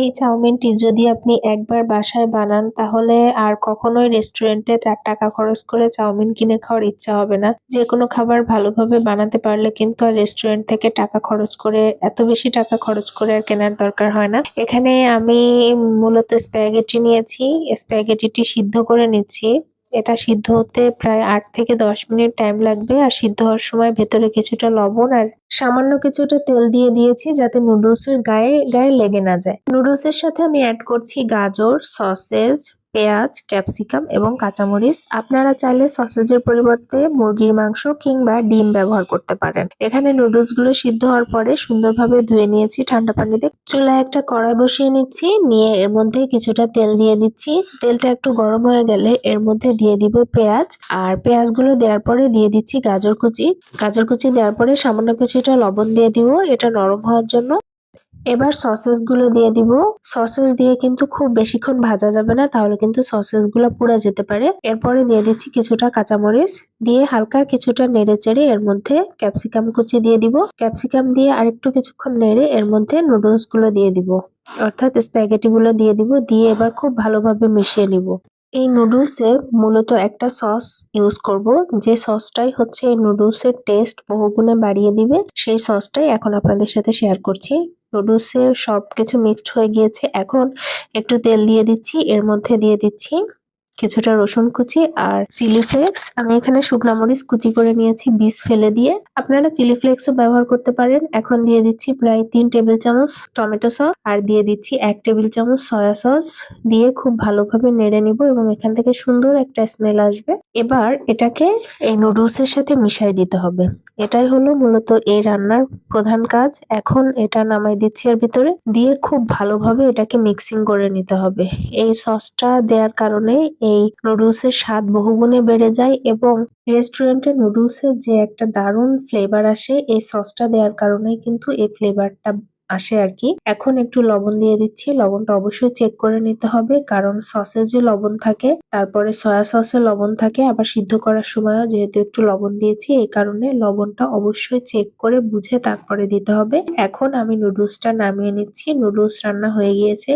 এই চাউমিনটি যদি আপনি একবার বাসায় বানান, তাহলে আর কখনোই রেস্টুরেন্টে তার টাকা খরচ করে চাউমিন কিনে খাওয়ার ইচ্ছা হবে না। যে কোনো খাবার ভালোভাবে বানাতে পারলে কিন্তু আর রেস্টুরেন্ট থেকে টাকা খরচ করে, এত বেশি টাকা খরচ করে আর কেনার দরকার হয় না। এখানে আমি মূলত স্প্যাগেটি নিয়েছি। স্প্যাগেটিটি সিদ্ধ করে নিচ্ছি। এটা সিদ্ধ হতে প্রায় আট থেকে দশ মিনিট টাইম লাগবে আর সিদ্ধ হওয়ার সময় ভেতরে কিছুটা লবণ আর সামান্য কিছুটা তেল দিয়ে দিয়েছি যাতে নুডলসের গায়ে গায়ে লেগে না যায়। নুডলসের সাথে আমি অ্যাড করছি গাজর সসেজ পেঁয়াজ, ক্যাপসিকাম এবং কাঁচামরিচ। আপনারা চাইলে সসেজের পরিবর্তে মুরগির মাংস কিংবা ডিম ব্যবহার করতে পারেন। এখানে নুডলসগুলো সিদ্ধ হওয়ার পরে সুন্দরভাবে ধুয়ে নিয়েছি ঠান্ডা পানিতে। চুলায় একটা কড়াই বসিয়ে নিচ্ছি, নিয়ে এর মধ্যে কিছুটা তেল দিয়ে দিচ্ছি। তেলটা একটু গরম হয়ে গেলে এর মধ্যে দিয়ে দিব পেঁয়াজ। আর পেঁয়াজগুলো দেওয়ার পরে দিয়ে দিচ্ছি গাজর কুচি। গাজর কুচি দেওয়ার পরে সামান্য কিছুটা লবণ দিয়ে দিব। এটা নরম হওয়ার জন্য। এবার সসেসগুলো দিয়ে দিব। সসেস দিয়ে কিন্তু খুব বেশিক্ষণ ভাজা যাবে না, তাহলে কিন্তু সসেসগুলো পুড়ে যেতে পারে। এরপরে দিয়ে দিচ্ছি কিছুটা কাঁচামরিচ, দিয়ে হালকা কিছুটা নেড়ে চেড়ে এর মধ্যে ক্যাপসিকাম কুচি দিয়ে দিব। ক্যাপসিকাম দিয়ে আরেকটু কিছুক্ষণ নেড়ে এর মধ্যে নুডলসগুলো দিয়ে দিব। অর্থাৎ স্প্যাগেটি গুলো দিয়ে দিব, দিয়ে এবার খুব ভালোভাবে মিশিয়ে নিব। এই নুডলসে মূলত একটা সস ইউজ করব। যে সসটাই হচ্ছে এই নুডলসের টেস্ট বহুগুণে বাড়িয়ে দিবে, সেই সসটাই এখন আপনাদের সাথে শেয়ার করছি। নুডলসে সব কিছু মিক্সড হয়ে গিয়েছে। এখন একটু তেল দিয়ে দিচ্ছি, এর মধ্যে দিয়ে দিচ্ছি। কিছুটা রসুন কুচি আর চিলি ফ্লেক্স। আমি এখানে শুকনো মরিচ কুচি করে নিয়েছি, বীজ ফেলে দিয়ে। আপনারা চিলি ফ্লেক্সও ব্যবহার করতে পারেন। এখন দিয়ে দিচ্ছি প্রায় তিন টেবিল চামচ টমেটো সস আর দিয়ে দিচ্ছি এক টেবিল চামচ সয়া সস। দিয়ে খুব ভালোভাবে নেড়ে নিব এবং এখান থেকে সুন্দর একটা স্মেল আসবে। এবার এটাকে এই নুডলসের সাথে মিশাই দিতে হবে। এটাই হলো মূলত এই রান্নার প্রধান কাজ। এখন এটা নামাই দিচ্ছি এর ভিতরে। দিয়ে খুব ভালোভাবে এটাকে মিক্সিং করে নিতে হবে। এই সসটা দেওয়ার কারণে এই নুডলসের স্বাদ বহুগুণে বেড়ে যায় এবং রেস্টুরেন্টের নুডলসের যে একটা দারুণ ফ্লেভার আসে, এই সসটা দেওয়ার কারণে কিন্তু এই ফ্লেভারটা আসে আর কি এখন একটু লবণ দিয়ে দিচ্ছি। লবণটা অবশ্যই চেক করে নিতে হবে কারণ সসে যে লবণ থাকে, তারপরে সয়া সসে লবণ থাকে, আবার সিদ্ধ করার সময়ও যেহেতু একটু লবণ দিয়েছি, এই কারণে লবণটা অবশ্যই চেক করে বুঝে তারপরে দিতে হবে। এখন আমি নুডলসটা নামিয়ে নিচ্ছি। নুডলস রান্না হয়ে গিয়েছে।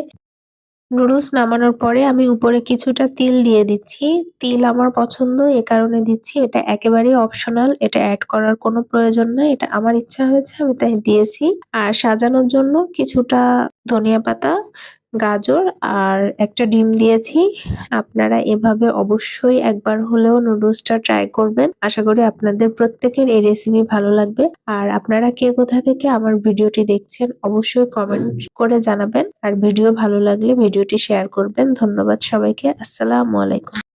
নুডলস নামানোর পরে আমি উপরে কিছুটা তিল দিয়ে দিচ্ছি। তিল আমার পছন্দ, এ কারণে দিচ্ছি। এটা একেবারেই অপশনাল এটা অ্যাড করার কোনো প্রয়োজন নাই। এটা আমার ইচ্ছা হয়েছে, আমি তাই দিয়েছি। আর সাজানোর জন্য কিছুটা ধনিয়া পাতা গাজর আর একটা ডিম দিয়েছি। আপনারা এভাবে অবশ্যই একবার হলেও নুডলসটা ট্রাই করবেন। আশা করি আপনাদের প্রত্যেকের এই রেসিপি ভালো লাগবে। আর আপনারা কে কোথা থেকে আমার ভিডিওটি দেখছেন, অবশ্যই কমেন্ট করে জানাবেন। আর ভিডিও ভালো লাগলে ভিডিওটি শেয়ার করবেন। ধন্যবাদ সবাইকে। আসসালামু আলাইকুম।